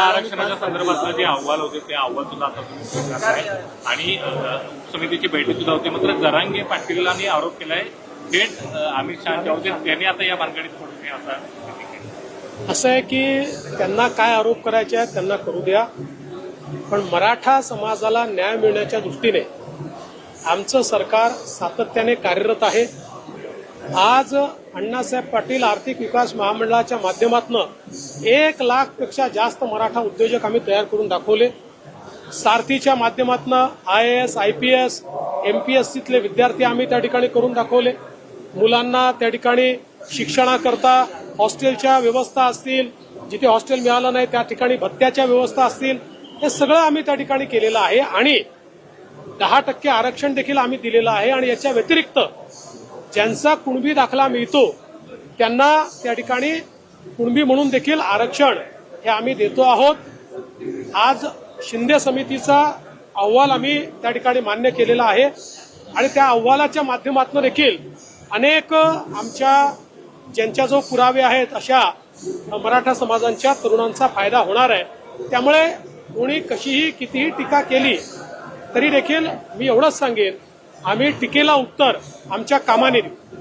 मराठा आरक्षणाच्या संदर्भातलं जे अहवाल होते ते अहवाल सुद्धा आता तुम्ही आहे. आणि अ, उपसमितीची बैठक सुद्धा होती. मात्र जरांगे पाटीलांनी आरोप केलाय. थेट अमित शहाच्या होते त्यांनी आता या मानगडीत पडू नये असा असं आहे की त्यांना काय आरोप करायचे आहेत त्यांना करू द्या. पण मराठा समाजाला न्याय मिळण्याच्या दृष्टीने आमचं सरकार सातत्याने कार्यरत आहे. आज अण्णासाहेब पाटील आर्थिक विकास महामंडळाच्या माध्यमातून एक लाखपेक्षा जास्त मराठा उद्योजक आम्ही तयार करून दाखवले. सारथीच्या माध्यमातून I A S I P S M P S सीतले विद्यार्थी आम्ही त्या ठिकाणी करून दाखवले. मुलांना त्या ठिकाणी शिक्षणाकरता हॉस्टेलच्या व्यवस्था असतील जिथे हॉस्टेल मिळालं नाही त्या ठिकाणी भत्त्याच्या व्यवस्था असतील हे सगळं आम्ही त्या ठिकाणी केलेलं आहे आणि दहा टक्के आरक्षण देखील आम्ही दिलेलं आहे आणि याच्या व्यतिरिक्त ज्यांचा कुणबी दाखला मिळतो त्यांना त्या ठिकाणी कुणबी म्हणून देखील आरक्षण हे आम्ही देतो आहोत. आज शिंदे समितीचा अहवाल आम्ही त्या ठिकाणी मान्य केलेला आहे आणि त्या अहवालाच्या माध्यमातून देखील अनेक आमच्या ज्यांच्या जो पुरावे आहेत अशा मराठा समाजांच्या तरुणांचा फायदा होणार आहे. त्यामुळे कोणी कशीही कितीही टीका केली तरी देखील मी एवढंच सांगेन आम्ही टीकेला उत्तर आमच्या कामाने देऊ.